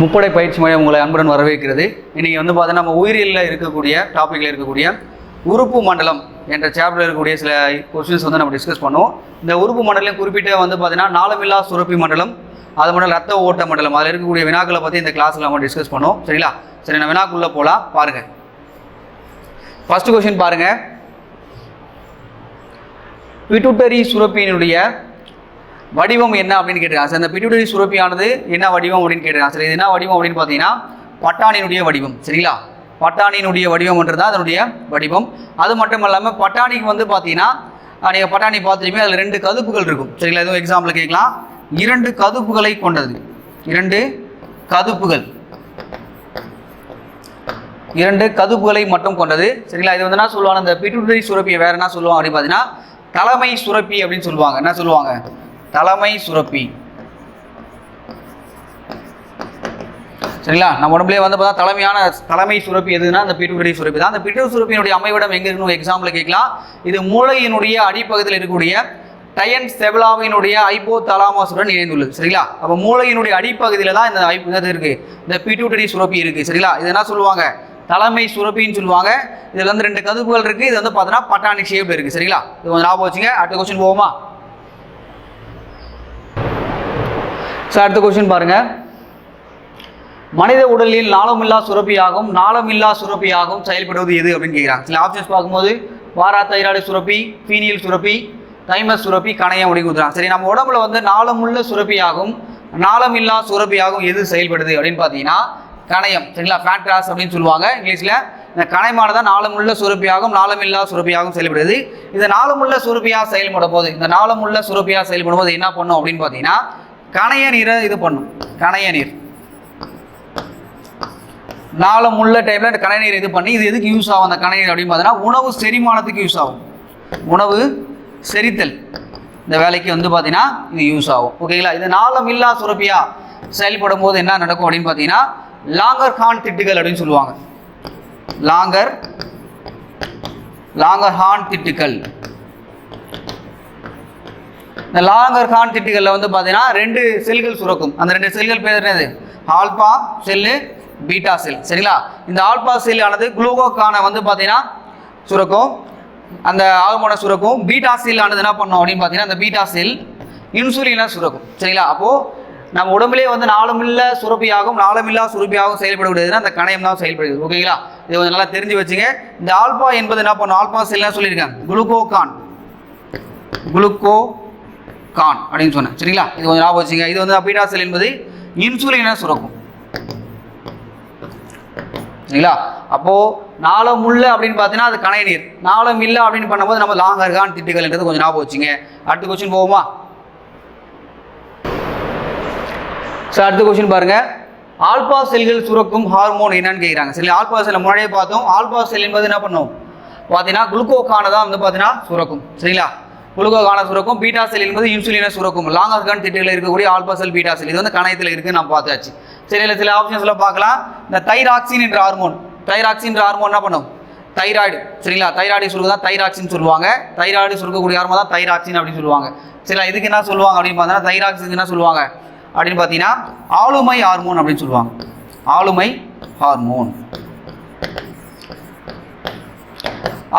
முப்படை பயிற்சி மையம் உங்களை அன்புடன் வரவேற்கிறது. இன்றைக்கி வந்து பார்த்தீங்கன்னா நம்ம உயிரியலில் இருக்கக்கூடிய டாப்பிக்கில் இருக்கக்கூடிய உறுப்பு மண்டலம் என்ற சாப்டரில் இருக்கக்கூடிய சில கொஸ்டின்ஸ் வந்து நம்ம டிஸ்கஸ் பண்ணுவோம். இந்த உறுப்பு மண்டலம் குறிப்பிட்ட வந்து பார்த்தீங்கன்னா நாளமில்லா சுரப்பி மண்டலம் அது மட்டும் ரத்த ஓட்ட மண்டலம் அதில் இருக்கக்கூடிய வினாக்களை பற்றி இந்த கிளாஸில் நம்ம டிஸ்கஸ் பண்ணுவோம். சரிங்களா? சரி நான் வினாக்குள்ளே போகலாம் பாருங்கள் ஃபஸ்ட்டு கொஸ்டின் பாருங்கள் பிட்டுட்டரி சுரப்பியினுடைய வடிவம் என்ன அப்படின்னு கேட்டிருக்காங்க. சார் இந்த பிட்டுட்டரி சுரப்பியானது என்ன வடிவம் அப்படின்னு கேட்டிருக்காங்க. சரி இது என்ன வடிவம் அப்படின்னு பார்த்தீங்கன்னா பட்டாணியினுடைய வடிவம். சரிங்களா? பட்டாணியினுடைய வடிவம்ன்றது தான் அதனுடைய வடிவம். அது மட்டும் இல்லாமல் பட்டாணிக்கு வந்து பார்த்தீங்கன்னா நீங்கள் பட்டாணி பார்த்துருப்பீங்க அதில் ரெண்டு கதுப்புகள் இருக்கும். சரிங்களா? எதுவும் எக்ஸாம்பிள் கேட்கலாம். இரண்டு கதுப்புகளை கொண்டது. இரண்டு கதுப்புகள். இரண்டு கதுப்புகளை மட்டும் கொண்டது. சரிங்களா? இது வந்து என்ன சொல்லுவாங்க? இந்த பிட்டுட்டரி சுரப்பியை வேற என்ன சொல்லுவாங்க அப்படின்னு பார்த்தீங்கன்னா தலைமை சுரப்பி அப்படின்னு சொல்லுவாங்க. என்ன சொல்லுவாங்க? தலைமை சுரப்பி. சரிங்களா? நம்ம உடம்புலேயே வந்து பார்த்தா தலைமையான தலைமை சுரப்பி எதுனா அந்த பிட்டுட்டரி சுரப்பி தான். அந்த பிட்டுட்டரி சுரப்பியினுடைய அமைவிடம் எங்கே இருக்குன்னு எக்ஸாம்பிள் கேட்கலாம். இது மூளையினுடைய அடிப்பகுதியில் இருக்கக்கூடிய டயன் செவலாவினுடைய ஐப்போ தலாமாசுடன் இணைந்துள்ளது. சரிங்களா? அப்போ மூளையினுடைய அடிப்பகுதியில் தான் இந்த ஐ- இது இருக்குது இந்த பிட்டுட்டரி சுரப்பி இருக்குது சரிங்களா? இது என்ன சொல்லுவாங்க? தலைமை சுரப்பின்னு சொல்லுவாங்க. இதில் வந்து ரெண்டு கதுப்புகள் இருக்குது இது வந்து பார்த்தோன்னா பட்டாணி ஷேப்ல இருக்குது சரிங்களா? இது கொஞ்சம் ஞாபகம் வச்சுங்க. அடுத்த கொஸ்டின் போவோமா? சார் அடுத்த கொஸ்டின் பாருங்கள் மனித உடலில் நாளமில்லா சுரப்பியாகும் நாளமில்லா சுரப்பியாகவும் செயல்படுவது எது அப்படின்னு கேட்குறாங்க சில ஆப்ஷன்ஸ் பார்க்கும்போது வாரா தைராய்டு சுரப்பி ஃபீனியல் சுரப்பி தைமஸ் சுரப்பி கணையம் அப்படின்னு கொடுக்குறாங்க சரி நம்ம உடம்புல வந்து நாளமுள்ள சுரப்பியாகும் நாளமில்லா சுரப்பியாகவும் எது செயல்படுது அப்படின்னு பார்த்தீங்கன்னா கணையம். சரிங்களா? ஃபேட்ராஸ் அப்படின்னு சொல்லுவாங்க இங்கிலீஷில். இந்த கணையமானது நாளமுள்ள சுரப்பியாகவும் நாளமில்லா சுரப்பியாகவும் செயல்படுது. இந்த நாளமுள்ள சுரப்பியாக செயல்படும் போது இந்த நாளமுள்ள சுரப்பியாக செயல்படும் போது என்ன பண்ணும் அப்படின்னு பார்த்தீங்கன்னா கணைய நீரை இது பண்ணும். கணைய நீர். நாளம் உள்ள டைமில் இந்த கணைநீர் இது பண்ணி இது எதுக்கு யூஸ் ஆகும் அந்த கணைநீர் அப்படின்னு பார்த்தீங்கன்னா உணவு செரிமானத்துக்கு யூஸ் ஆகும். உணவு செரித்தல். இந்த வேலைக்கு வந்து பார்த்தீங்கன்னா இது யூஸ் ஆகும். ஓகேங்களா இது நாளம் இல்லா சுரப்பியா செயல்படும் போது என்ன நடக்கும் அப்படின்னு பார்த்தீங்கன்னா லாங்கர் ஹான் திட்டுகள் அப்படின்னு சொல்லுவாங்க. லாங்கர் லாங்கர் ஹான் திட்டுகள். இந்த லாங்கர் ஹார்ன் திட்டுகளில் வந்து பார்த்தீங்கன்னா ரெண்டு செல்கள் சுரக்கும். அந்த ரெண்டு செல்கள் பேர் என்னது? ஆல்பா செல்லு பீட்டா செல் சரிங்களா? இந்த ஆல்பா செல் ஆனது குளுக்கோக்கான வந்து பார்த்தீங்கன்னா சுரக்கும். அந்த ஆல்மோனை சுரக்கும். பீட்டா செல் ஆனது என்ன பண்ணும் அப்படின்னு பார்த்தீங்கன்னா அந்த பீட்டா செல் இன்சுலினை சுரக்கும். சரிங்களா? அப்போது நம்ம உடம்புலே வந்து நாளமில்ல சுரப்பியாகவும் நாளமில்லா சுரப்பியாகவும் செயல்படக்கூடியதுன்னா அந்த கணையம் தான் செயல்படுது ஓகேங்களா? இதை கொஞ்சம் நல்லா தெரிஞ்சு வச்சுங்க. இந்த ஆல்பா என்பது என்ன பண்ணும்? ஆல்பா செல்லாம் சொல்லியிருக்கேன் குளுக்கோகான் குளுக்கோ கான் அப்படின்னு சொன்னேன். சரிங்களா? இது கொஞ்சம் ஞாபகம் வச்சுங்க. இது வந்து பீட்டா செல் என்பது இன்சுலினை சுரக்கும். சரிங்களா? அப்போ நாளம் உள்ள அப்படின்னு பார்த்தீங்கன்னா அது கணை நீர் நாளம் இல்லை அப்படின்னு பண்ணும்போது நம்ம லாங்கர்கான் திட்டுகள்ன்றது கொஞ்சம் ஞாபகம் வச்சுங்க. அடுத்த கொஸ்டின் போவோமா? சார் அடுத்த கொஸ்டின் பாருங்க. ஆல்பா செல்கள் சுரக்கும் ஹார்மோன் என்னன்னு கேட்குறாங்க சரி ஆல்பா செல்லை முன்னாடியே பார்த்தோம். ஆல்பா செல் என்பது என்ன பண்ணும்? பார்த்தீங்கன்னா குளுக்கோகான தான் வந்து பார்த்தீங்கன்னா சுரக்கும். சரிங்களா? குளுகோகான சுரக்கும் பீட்டா செல் என்பது இன்சுலினை சுரக்கும். லாங்கர்கான் திட்டுகளில் இருக்கக்கூடிய ஆல்பா செல் பீட்டா செல் இது வந்து கணையத்தில் இருக்குது நான் பார்த்தாச்சு. சரி இல்லை சில ஆப்ஷன்ஸ்ல பார்க்கலாம். இந்த தைராக்சின் என்ற ஹார்மோன் தைராக்சின் என்ற ஹார்மோன் என்ன பண்ணும்? தைராய்டு. சரிங்களா? தைராய்டு சுருக்கு தான் தைராக்சின் சொல்லுவாங்க. தைராய்டு சுருக்கக்கூடிய ஹார்மோன் தான் தைராக்சின் அப்படின்னு சொல்லுவாங்க. சரி இதுக்கு என்ன சொல்லுவாங்க அப்படின்னு பார்த்தீங்கன்னா தைராக்சின் என்ன சொல்லுவாங்க? அப்படின்னு பார்த்தீங்கன்னா ஆளுமை ஹார்மோன் அப்படின்னு சொல்லுவாங்க. ஆளுமை ஹார்மோன்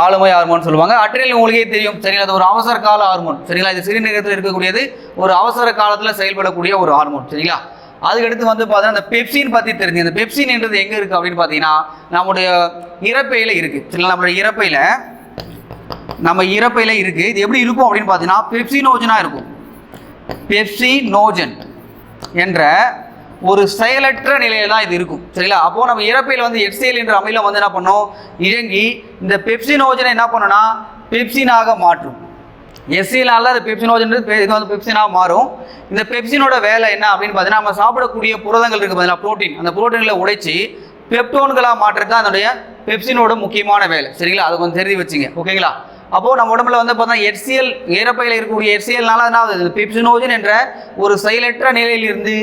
ஆளுமை ஹார்மோன் சொல்லுவாங்க. அட்ரினல் உங்களுக்கே தெரியும். சரிங்களா? அது ஒரு அவசர கால ஹார்மோன். சரிங்களா? இது சிறுநீரகத்தில் இருக்கக்கூடியது ஒரு அவசர காலத்தில் செயல்படக்கூடிய ஒரு ஹார்மோன். சரிங்களா? அதுக்கடுத்து வந்து பார்த்தீங்கன்னா அந்த பெப்சின் பற்றி தெரிஞ்சு இந்த பெப்சின் என்றது எங்கே இருக்குது அப்படின்னு பார்த்தீங்கன்னா நம்முடைய இறப்பையில் இருக்குது சரிங்களா? நம்மளுடைய இறப்பையில் நம்ம இறப்பையில் இருக்குது இது எப்படி இருக்கும் அப்படின்னு பார்த்தீங்கன்னா பெப்சினோஜனாக இருக்கும். பெப்சினோஜன் என்ற ஒரு செயலற்ற நிலையில தான் இது இருக்கும். சரிங்களா? அப்போ நம்ம இறப்பையில் வந்து எஃப்சிஎல் என்ற அமிலம் வந்து என்ன பண்ணோம்? இயங்கி இந்த பெப்சினோஜனை என்ன பண்ணோம்னா பெப்சினாக மாற்றும். எஸ்சினால அது பெப்சினோஜன் இது வந்து பெப்சினாக மாறும். இந்த பெப்சினோட வேலை என்ன அப்படின்னு பார்த்தீங்கன்னா நம்ம சாப்பிடக்கூடிய புரதங்கள் இருக்குது பார்த்தீங்கன்னா புரோட்டீன். அந்த ப்ரோட்டீன்களை உடைச்சி பெப்டோன்களாக மாற்றுறது தான் அதனுடைய பெப்சினோட முக்கியமான வேலை. சரிங்களா? அது கொஞ்சம் தெரிஞ்சு வச்சுங்க. ஓகேங்களா? அப்போது நம்ம உடம்புல வந்து பார்த்தீங்கன்னா எர்சியல் ஏறப்பையில் இருக்கக்கூடிய எர்சியல்னால என்ன ஆகுது? பெப்சினோஜன் என்ற ஒரு செயலற்ற நிலையில் இருந்து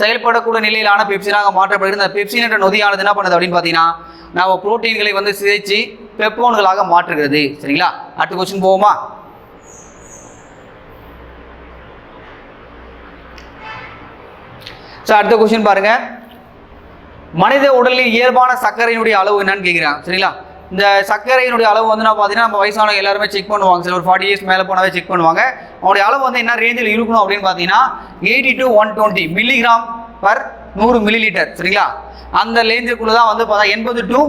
செயல்படக்கூடிய நிலையிலான பெப்சினாக மாற்றப்படுகிறது இந்த பெப்சின் என்ற நொதியானது என்ன பண்ணுது அப்படின்னு பார்த்தீங்கன்னா நம்ம புரோட்டீன்களை வந்து சிதைச்சு பெப்போன்களாக மாற்றுகிறது. சரிங்களா? அடுத்த கொஸ்டின் போவோமா? ஸோ அடுத்த கொஸ்டின் பாருங்க. மனித உடலில் இயல்பான சர்க்கரையினுடைய அளவு என்னன்னு கேட்குறாங்க சரிங்களா? இந்த சர்க்கரையினுடைய அளவு வந்து நான் பார்த்தீங்கன்னா நம்ம வயசானவங்க எல்லாருமே செக் பண்ணுவாங்க. சில ஒரு ஃபார்ட்டி இயர்ஸ் மேலே போனாவே செக் பண்ணுவாங்க. அவங்களுடைய அளவு வந்து என்ன ரேஞ்சில் இருக்கணும் அப்படின்னு பார்த்தீங்கன்னா eighty to one twenty milligram per நூறு மில்லி லிட்டர் சரிங்களா? அந்த ரேஞ்சுக்குள்ளே தான் வந்து பார்த்தா எண்பது டு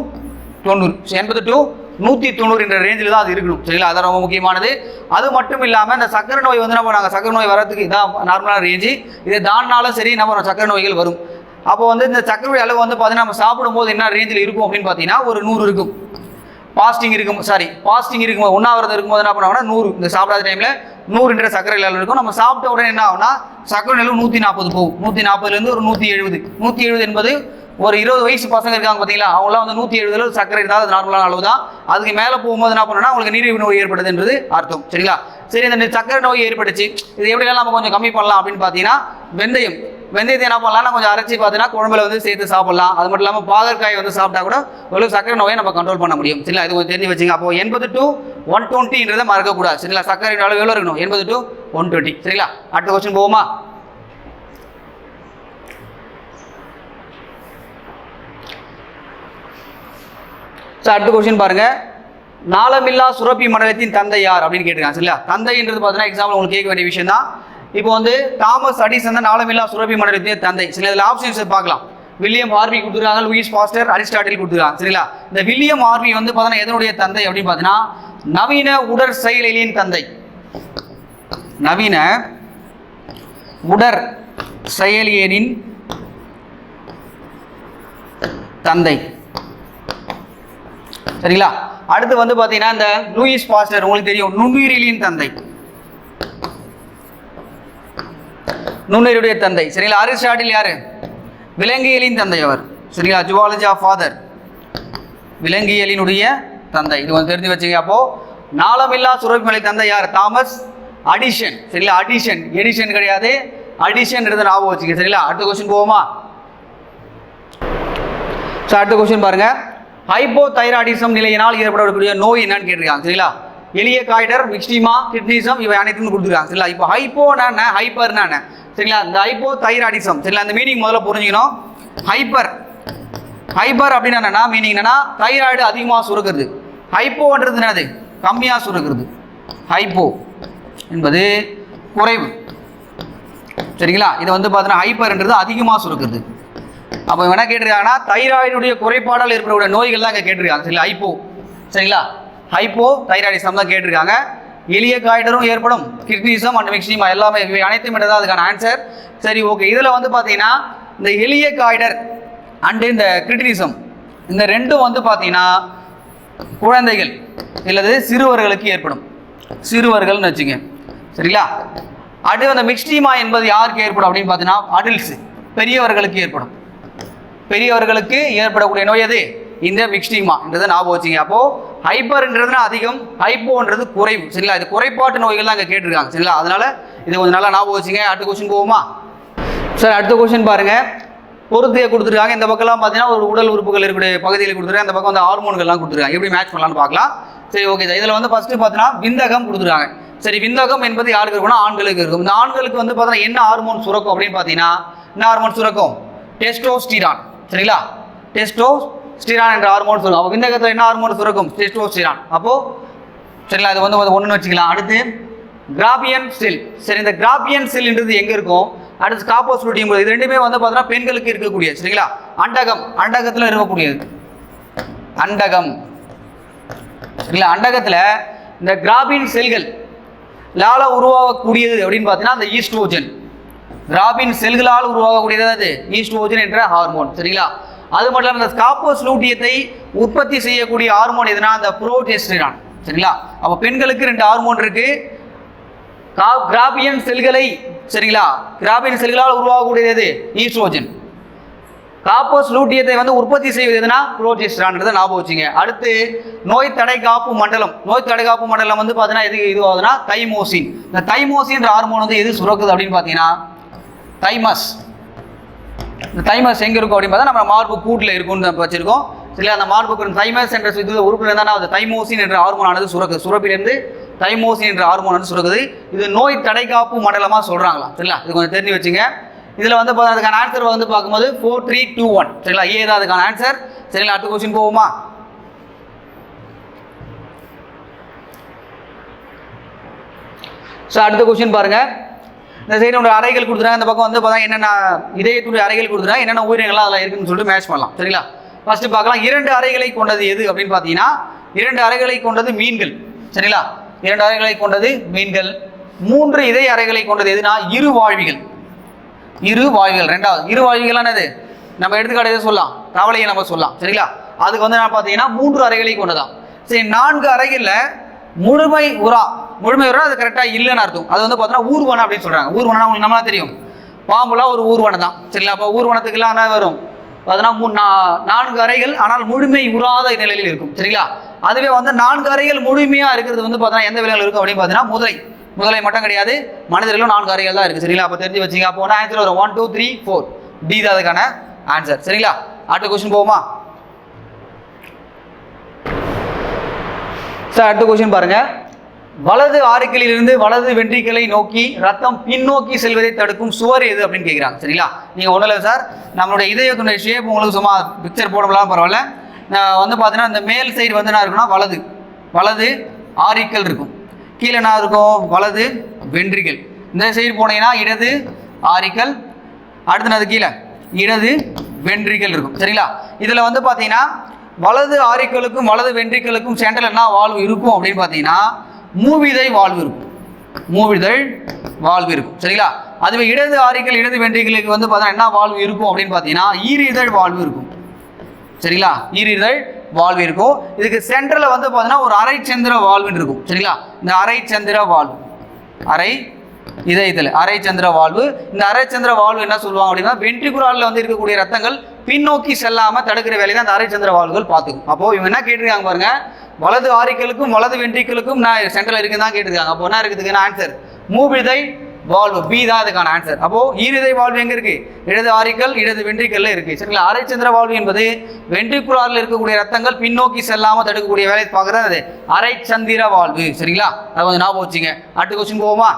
தொண்ணூறு எண்பது டு நூற்றி தொண்ணூறு என்ற ரேஞ்சில் தான் அது இருக்கணும். சரிங்களா? அதான் ரொம்ப முக்கியமானது. அது மட்டும் இல்லாமல் இந்த சக்கரை நோய் வந்து என்ன பண்ணாங்க சக்கரை நோய் வரதுக்கு இதான் நார்மலான ரேஞ்சு இதை தாண்டினாலும் சரி நம்ம சக்கரை நோய்கள் வரும். அப்போ வந்து இந்த சக்கரை அளவு வந்து பார்த்தீங்கன்னா நம்ம சாப்பிடும்போது என்ன ரேஞ்சில் இருக்கும் அப்படின்னு பார்த்தீங்கன்னா ஒரு நூறு இருக்கும். பாஸ்டிங் இருக்கும் சாரி பாஸ்டிங் இருக்கும்போது உண்ணாவிரதம் இருக்கும்போது என்ன பண்ணுவாங்கன்னா நூறு இந்த சாப்பிடாத டைமில் நூறுன்ற சர்க்கரை அளவு இருக்கும். நம்ம சாப்பிட்ட உடனே என்ன ஆகும்னா சர்க்கரை நிலவு நூற்றி நாற்பது போகும். நூற்றி நாற்பதுலேருந்து ஒரு நூற்றி எழுபது. நூற்றி எழுபது என்பது ஒரு இருபது வயசு பசங்க இருக்காங்க பார்த்தீங்களா? அவங்களாம் வந்து நூற்றி எழுபதுல சர்க்கரை இருந்தால் அது நார்மலான அளவு தான். அதுக்கு மேலே போகும்போது என்ன பண்ணுன்னா அவங்களுக்கு நீரிழிவு நோய் ஏற்படுதுன்றது அர்த்தம். சரிங்களா? சரி இந்த சர்க்கரை நோய் ஏற்பட்டுச்சு. இது எப்படிலாம் நம்ம கொஞ்சம் கம்மி பண்ணலாம் அப்படின்னு பார்த்தீங்கன்னா வெந்தயம். வெந்தயத்தை என்ன பண்ணலாம் கொஞ்சம் அரைச்சி பார்த்தீங்கன்னா குழம்புல வந்து சேர்த்து சாப்பிடலாம். அது மட்டும் இல்லாமல் பாகற்காய் வந்து சாப்பிட்டா கூட ஒரு சர்க்கரை நோயை நம்ம கண்ட்ரோல் பண்ண முடியும். சரிங்களா? இது கொஞ்சம் தெரிஞ்சு வச்சுங்க. அப்போ எண்பது டு ஒன் டுவெண்ட்டின்றதை மறக்கக்கூடாது. சரிங்களா? சர்க்கரை அளவு எவ்வளோ இருக்கணும்? எண்பது டு ஒன் டுவெண்ட்டி சரிங்களா? அடுத்த கொஸ்டின் போகுமா சார் அடுத்த கொஸ்டின் பாருங்க. நாளமில்லா சுரப்பி மண்டலத்தின் தந்தை யார்? அப்படின்னு கேட்டிருக்காங்க. சரிங்களா? தந்தைன்றது பார்த்தீங்கன்னா எக்ஸாம்பிள் உங்களுக்கு கேட்க வேண்டிய விஷயம் தான் இப்போ வந்து தாமஸ் அடிசன் தான் நாளமில்லா சுரபி மண்டலத்தின் தந்தை. சரி இதில் ஆப்ஷன்ஸ் பார்க்கலாம். வில்லியம் ஹார்வி கொடுத்துருக்காங்க லூயிஸ் பாஸ்டர் அரிஸ்டாட்டில் கொடுத்துருக்காங்க சரிங்களா? இந்த வில்லியம் ஹார்வி வந்து பார்த்தீங்கன்னா எதனுடைய தந்தை அப்படின்னு பார்த்தீங்கன்னா நவீன உடற் செயலியின் தந்தை. நவீன உடற் செயலியனின் தந்தை. சரிங்களா? அடுத்து வந்து பார்த்தீங்கன்னா இந்த லூயிஸ் பாஸ்டர் உங்களுக்கு தெரியும் நுண்ணுயிரியலின் தந்தை. நுண்ணுயிருடைய தந்தை. சரிங்களா அரிஸ்டாட்டில் யார்? விலங்கியலின் தந்தை அவர். சரிங்களா ஜுவாலஜி ஆஃப் ஃபாதர். விலங்கியலினுடைய தந்தை. இது வந்து தெரிஞ்சு வச்சுங்க அப்போது நாளமில்லா சுரப்பிமலை தந்தை யார்? Thomas Addison. சரிங்களா அடிஷன். எடிஷன் கிடையாது. அடிஷன் ஞாபகம் வச்சுக்க சரிங்களா அடுத்த கொஸ்டின் போவோமா? ஸோ அடுத்த கொஸ்டின் பாருங்க. ஹைப்போ தைராய்டிசம் நிலையினால் ஏற்படக்கூடிய நோய் என்னன்னு கேட்டிருக்காங்க. சரிங்களா எளிய காய்டர் மிக்ஸ்டிமா கிட்னிசம் இவை அனைத்தும் கொடுத்துருக்காங்க. சரிங்களா இப்போ ஹைப்போனா என்ன? ஹைப்பர்னா என்ன? சரிங்களா? இந்த ஹைப்போ தைராய்டிசம் சரிங்களா? அந்த மீனிங் முதல்ல புரிஞ்சுக்கணும். ஹைப்பர் ஹைப்பர் அப்படின்னு என்னன்னா மீனிங் என்னன்னா தைராய்டு அதிகமாக சுரக்கிறது. ஹைப்போன்றது என்னது? கம்மியாக சுரக்கிறது. ஹைப்போ என்பது குறைவு. சரிங்களா? இது வந்து பார்த்தீங்கன்னா ஹைப்பர்ன்றது அதிகமாக சுரக்கிறது. அப்போ என்ன கேட்டிருக்காங்கன்னா தைராய்டுடைய குறைபாடால் ஏற்படக்கூடிய நோய்கள் தான் இங்கே கேட்டிருக்காங்க. சரிங்களா? ஹைப்போ சரிங்களா? ஹைப்போ தைராய்டிசம் தான் கேட்டிருக்காங்க. எளிய காய்டரும் ஏற்படும். கிட்னிசம் அண்ட் மிக்சிமா எல்லாமே இவை அனைத்தும் தான் அதுக்கான ஆன்சர் சரி ஓகே இதில் வந்து பார்த்தீங்கன்னா இந்த எளிய காய்டர் அண்டு இந்த கிரிட்டினிசம் இந்த ரெண்டும் வந்து பார்த்தீங்கன்னா குழந்தைகள் இல்லது சிறுவர்களுக்கு ஏற்படும். சிறுவர்கள்னு வச்சுங்க. சரிங்களா? அடுத்து அந்த மிக்ஸ்டீமா என்பது யாருக்கு ஏற்படும் அப்படின்னு பார்த்தீங்கன்னா அடில்ஸ் பெரியவர்களுக்கு ஏற்படும். பெரியவர்களுக்கு ஏற்படக்கூடிய நோய் எது? இந்த மிக்ஸ்டீமான்றதை ஞாபகம் வச்சுங்க. அப்போது ஹைப்பர்ன்றதுனா அதிகம் ஹைப்போன்றது குறைவு. சரிங்களா? இது குறைபாட்டு நோய்கள்லாம் அங்கே கேட்டிருக்காங்க. சரிங்களா? அதனால இதை கொஞ்சம் நல்லா ஞாபகம் வச்சுங்க. அடுத்த கொஸ்டின் போவோமா? சார் அடுத்த கொஸ்டின் பாருங்க. பொருத்தியை கொடுத்துருக்காங்க. இந்த பக்கம்லாம் பார்த்தீங்கன்னா ஒரு உடல் உறுப்புகள் இருக்கக்கூடிய பகுதியில் கொடுத்துருக்காங்க. அந்த பக்கம் வந்து ஹார்மோன்கள்லாம் கொடுத்துருக்காங்க. எப்படி மேட்ச் பண்ணலாம்னு பார்க்கலாம். சரி ஓகே சார் இதில் வந்து ஃபஸ்ட்டு பார்த்தீங்கன்னா விந்தகம் கொடுத்துருக்காங்க. சரி விந்தகம் என்பது யாருக்கு இருக்கும்னா ஆண்களுக்கு இருக்கும். இந்த ஆண்களுக்கு வந்து பார்த்தீங்கன்னா என்ன ஹார்மோன் சுரக்கும் அப்படின்னு பார்த்தீங்கன்னா என்ன ஹார்மோன் சுரக்கும்? டெஸ்டோஸ்டிரான் சரிங்களா? டெஸ்டோ ஸ்ரீரான் என்ற ஹார்மோன் சுரக்கும் அப்போ விந்தகத்தில் என்ன ஹார்மோன் சுரக்கும்? ஸ்ரீரான் அப்போ சரிங்களா இது வந்து ஒன்றுன்னு வச்சுக்கலாம். அடுத்து கிராபியன் செல் சரி இந்த கிராபியன் செல்ன்றது எங்கே இருக்கும்? அடுத்து காப்போஸ் ப்ரோட்டீன் இது ரெண்டுமே வந்து பார்த்தீங்கன்னா பெண்களுக்கு இருக்கக்கூடிய சரிங்களா? அண்டகம். அண்டகத்தில் இருக்கக்கூடியது. அண்டகம். சரிங்களா அண்டகத்தில் இந்த கிராபின் செல்கள் லால உருவாகக்கூடியது அப்படின்னு பார்த்தீங்கன்னா அந்த ஈஸ்ட்ரோஜன் கிராபின் செல்களால் உருவாகக்கூடியது அது ஈஸ்ட்ரோஜன் என்ற ஹார்மோன் சரிங்களா? அது மட்டும் இல்லாமல் இந்த காப்போஸ் லூட்டியத்தை உற்பத்தி செய்யக்கூடிய ஹார்மோன் எதுனா அந்த புரோடெஸ்டிரான் சரிங்களா? அப்போ பெண்களுக்கு ரெண்டு ஹார்மோன் இருக்கு. கா- கிராபியன் செல்களை சரிங்களா? கிராபியன் செல்களால் உருவாகக்கூடியது ஈஸ்ட்ரோஜன் காப்போஸ் லூட்டியத்தை வந்து உற்பத்தி செய்வது எதுனா புரோஜெஸ்ட்ரான்றதை ஞாபகம் வச்சுங்க. அடுத்து நோய் தடை காப்பு மண்டலம். நோய் தடை காப்பு மண்டலம் வந்து பார்த்தீங்கன்னா எது இது ஆகுதுன்னா தைமோசின். இந்த தைமோசின்ற ஹார்மோன் வந்து எது சுரக்குது அப்படின்னு பார்த்தீங்கன்னா தைமஸ். தைமஸ் எங்கே இருக்கும் அப்படின்னு பார்த்தா நம்ம மார்பு கூட்டில் இருக்கும்னு நம்ம வச்சிருக்கோம். சரிங்களா? அந்த மார்புக்கு தைமஸ் என்ற இது உறுப்பில் இருந்தால் அது தைமோசின் என்ற ஹார்மோனானது சுரக்குது. சுரப்பிலிருந்து தைமோசின் என்ற ஹார்மோன் வந்து சுரக்குது. இது நோய் தடைக்காப்பு மண்டலமாக சொல்கிறாங்களா சரிங்களா? இது கொஞ்சம் தெரிஞ்சு வச்சுங்க. இதில் வந்து அதுக்கான ஆன்சர் வந்து பார்க்கும்போது ஃபோர் த்ரீ டூ ஒன் சரிங்களா? ஏ தான் அதுக்கான ஆன்சர் சரிங்களா? அடுத்த கொஸ்டின் போவோமா? ஸோ அடுத்த கொஸ்டின் பாருங்க. இந்த சைடு ஒரு அறைகள் கொடுத்துறாங்க இந்த பக்கம் வந்து பார்த்தா என்னென்ன இதயத்துடைய அறைகள் கொடுத்துறாங்க என்னென்ன உயிரினங்கள்லாம் அதில் இருக்குன்னு சொல்லிட்டு மேட்ச் பண்ணலாம். சரிங்களா? ஃபர்ஸ்ட் பார்க்கலாம். இரண்டு அறைகளை கொண்டது எது அப்படின்னு பார்த்தீங்கன்னா இரண்டு அறைகளை கொண்டது மீன்கள். சரிங்களா? இரண்டு அறைகளை கொண்டது மீன்கள். மூன்று இதய அறைகளை கொண்டது எதுனா? இரு வாழ்விகள். இரு வாழ்விகள். ரெண்டாவது. இரு வாழ்விகளானது நம்ம எடுத்துக்காட்டு எதை சொல்லலாம்? தவளையை நம்ம சொல்லலாம். சரிங்களா? அதுக்கு வந்து நான் பார்த்தீங்கன்னா மூன்று அறைகளை கொண்டதான் சரி நான்கு அறைகளில் முழுமை உரா. முழுமை உரா அது கரெக்டாக இல்லைன்னு அர்த்தம். அது வந்து பார்த்தோன்னா ஊர்வனம் அப்படின்னு சொல்கிறாங்க ஊர்வனம் உங்களுக்கு நம்மளா தெரியும். பாம்புலாம் ஒரு ஊர்வனம் தான். சரிங்களா? அப்போ ஊர்வனத்துக்குலாம் என்ன வரும்? பார்த்தோன்னா மூ நான்கு அறைகள் ஆனால் முழுமை உறாத நிலையில் இருக்கும். சரிங்களா? அதுவே வந்து நான்கு அறைகள் முழுமையாக இருக்கிறது வந்து பார்த்தோன்னா எந்த விலையில் இருக்கும் அப்படின்னு பார்த்தீங்கன்னா முதலை. முதலை மட்டும் கிடையாது. மனிதர்களும் நான்கு அறைகள் தான் இருக்குது சரிங்களா? அப்போ தெரிஞ்சு வச்சுங்க அப்போ ஆன்சர் வரும். One two three four D தான் அதுக்கான ஆன்சர் சரிங்களா? அடுத்த கொஸ்டின் போவோமா? சார் அடுத்த கொஸ்டின் பாருங்க. வலது ஆறுக்கிலிருந்து வலது வென்றிகளை நோக்கி ரத்தம் பின்னோக்கி செல்வதை தடுக்கும் சுவர் எது அப்படின்னு கேட்குறாங்க சரிங்களா? நீங்கள் ஒன்றும் இல்லை சார் நம்மளுடைய இதயத்துடைய ஷேப் உங்களுக்கு சும்மா பிக்சர் போடலாம் பரவாயில்ல. நான் வந்து பார்த்தீங்கன்னா இந்த மேல் சைடு வந்து என்ன இருக்குன்னா வலது. வலது ஆரிக்கல் இருக்கும். கீழே என்ன இருக்கும்? வலது வென்றிகள். இந்த சைடு போனீங்கன்னா இடது ஆரிக்கல் அடுத்தது கீழே? இடது வென்றிகள் இருக்கும். சரிங்களா? இதில் வந்து பார்த்தீங்கன்னா வலது ஆரிக்கலுக்கும் வலது வென்றிக்கலுக்கும் சென்டரில் என்ன வாழ்வு இருக்கும் அப்படின்னு பார்த்தீங்கன்னா மூவிதை வாழ்வு இருக்கும். மூவிதழ் வாழ்வு இருக்கும். சரிங்களா? அதுவே இடது ஆரிக்கல் இடது வென்றிகளுக்கு வந்து பார்த்தீங்கன்னா என்ன வாழ்வு இருக்கும் அப்படின்னு பார்த்தீங்கன்னா ஈரிதழ் வாழ்வு இருக்கும். சரிங்களா? ஈரிதழ் வாழ்வு இருக்கும். இதுக்கு சென்டரில் வந்து பார்த்தீங்கன்னா ஒரு அரை சந்திர வாழ்வுன்னு இருக்கும். சரிங்களா? இந்த அரை சந்திர வாழ்வு. அரை இதயத்தில் அரை சந்திர வாழ்வு. இந்த அரை சந்திர வாழ்வு என்ன சொல்லுவாங்க அப்படின்னா வென்ட்ரிகுலாரில் வந்து இருக்கக்கூடிய ரத்தங்கள் பின்னோக்கி செல்லாமல் தடுக்கிற வேலையை தான் அந்த அரை சந்திர பார்த்துக்கும் அப்போ இவங்க என்ன கேட்டிருக்காங்க பாருங்க? வலது ஆரிக்கலுக்கும் வலது வென்ட்ரிக்கலுக்கும் நான் சென்டரில் இருக்குன்னு தான் கேட்டிருக்காங்க. அப்போ என்ன இருக்குதுக்கு? ஆன்சர் மூவிதை வால்வு பி தான் அதுக்கான ஆன்சர் அப்போ ஈரிதை வால்வு எங்க இருக்கு? இடது ஆரிக்கல் இடது வென்ட்ரிக்கல்ல இருக்கு. சரிங்களா? அரைச்சந்திர வால்வு என்பது வென்ட்ரிகுலாரில் இருக்கக்கூடிய ரத்தங்கள் பின்னோக்கி செல்லாம தடுக்கக்கூடிய வேலையை பார்க்கறது அது. அரைச்சந்திர வாழ்வு. சரிங்களா? அது கொஞ்சம் ஞாபகம் வச்சுங்க. அடுத்த கொஸ்டின் போவோமா?